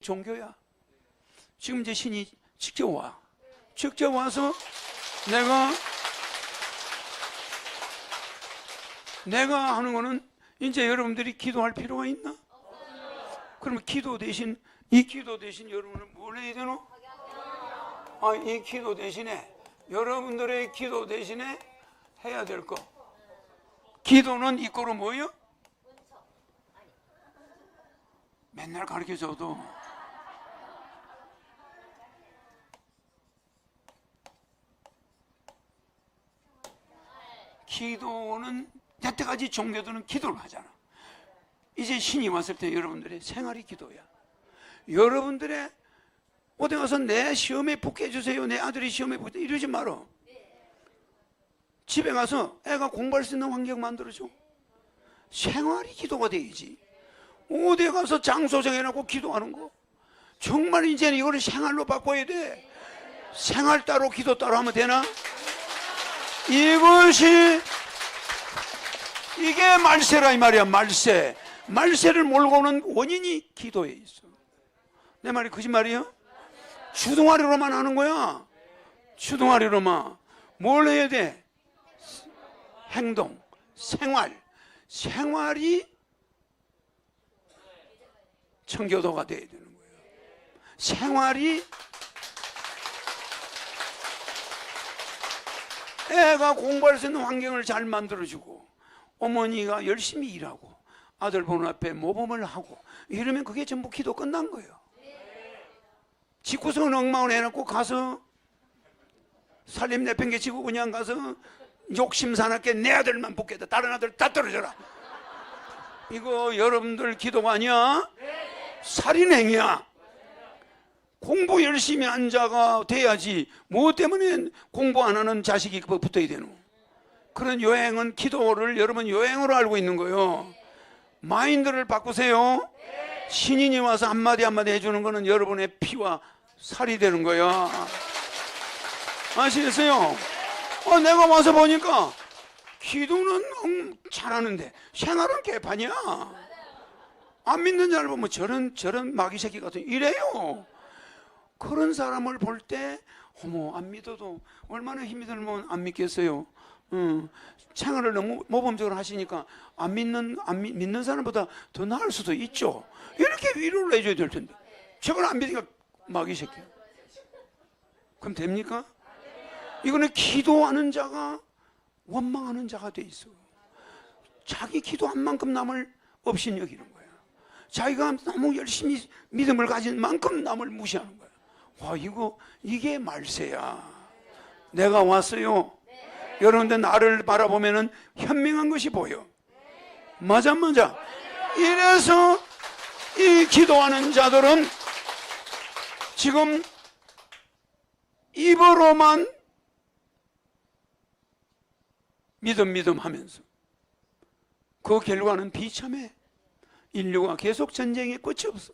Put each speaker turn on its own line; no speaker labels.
종교야. 지금 이제 신이 직접 와. 직접 와서 내가 내가 하는 거는 이제 여러분들이 기도할 필요가 있나? 그러면 기도 대신 이 기도 대신 여러분은 뭘 해야 되노? 아, 이 기도 대신에 여러분들의 기도 대신에 해야 될 거. 기도는 이거로 뭐요? 맨날 가르쳐 줘도 기도는 여태까지 종교들은 기도를 하잖아. 이제 신이 왔을 때 여러분들의 생활이 기도야. 여러분들의 어디 가서 내 시험에 붙게 해주세요. 내 아들이 시험에 붙게 이러지 말어. 집에 가서 애가 공부할 수 있는 환경 만들어줘. 생활이 기도가 되야지. 어디 가서 장소 정해놓고 기도하는 거. 정말 이제는 이거를 생활로 바꿔야 돼. 생활 따로 기도 따로 하면 되나? 이것이 이게 말세라 이 말이야 말세. 말세를 몰고 오는 원인이 기도에 있어. 내 말이 거짓말이요? 주둥아리로만 하는 거야. 주둥아리로만. 뭘 해야 돼? 행동 생활. 생활이 청교도가 돼야 되는 거예요 생활이 애가 공부할 수 있는 환경을 잘 만들어주고 어머니가 열심히 일하고 아들 보는 앞에 모범을 하고 이러면 그게 전부 기도 끝난 거예요. 집구석은 엉망을 해놓고 가서 살림 내팽개치고 그냥 가서 욕심 사납게 내 아들만 붙겠다. 다른 아들 다 떨어져라. 이거 여러분들 기도가 아니야. 살인행위야. 공부 열심히 한 자가 돼야지. 뭐 때문에 공부 안 하는 자식이 그 붙어야 되노 그런 여행은 기도를 여러분 여행으로 알고 있는 거예요. 마인드를 바꾸세요. 신인이 와서 한마디 한마디 해주는 거는 여러분의 피와 살이 되는 거야. 아시겠어요? 어, 내가 와서 보니까 기도는 음, 잘하는데 생활은 개판이야. 안 믿는 자를 보면 저런 저런 마귀 새끼 같은 이래요. 그런 사람을 볼 때 어머 안 믿어도 얼마나 힘이 들면 안 믿겠어요. 응. 생활을 너무 모범적으로 하시니까 안 믿는 안 믿, 믿는 사람보다 더 나을 수도 있죠. 이렇게 위로를 해줘야 될 텐데 저걸 안 믿으니까 마귀 새끼. 그럼 됩니까? 이거는 기도하는 자가 원망하는 자가 돼 있어. 자기 기도한 만큼 남을 없인 여기는 거야. 자기가 너무 열심히 믿음을 가진 만큼 남을 무시하는 거야. 와 이거 이게 말세야. 내가 왔어요. 여러분들 나를 바라보면은 현명한 것이 보여. 맞아 맞아. 이래서 이 기도하는 자들은 지금 입으로만 믿음 믿음 하면서 그 결과는 비참해. 인류가 계속 전쟁에 끝이 없어.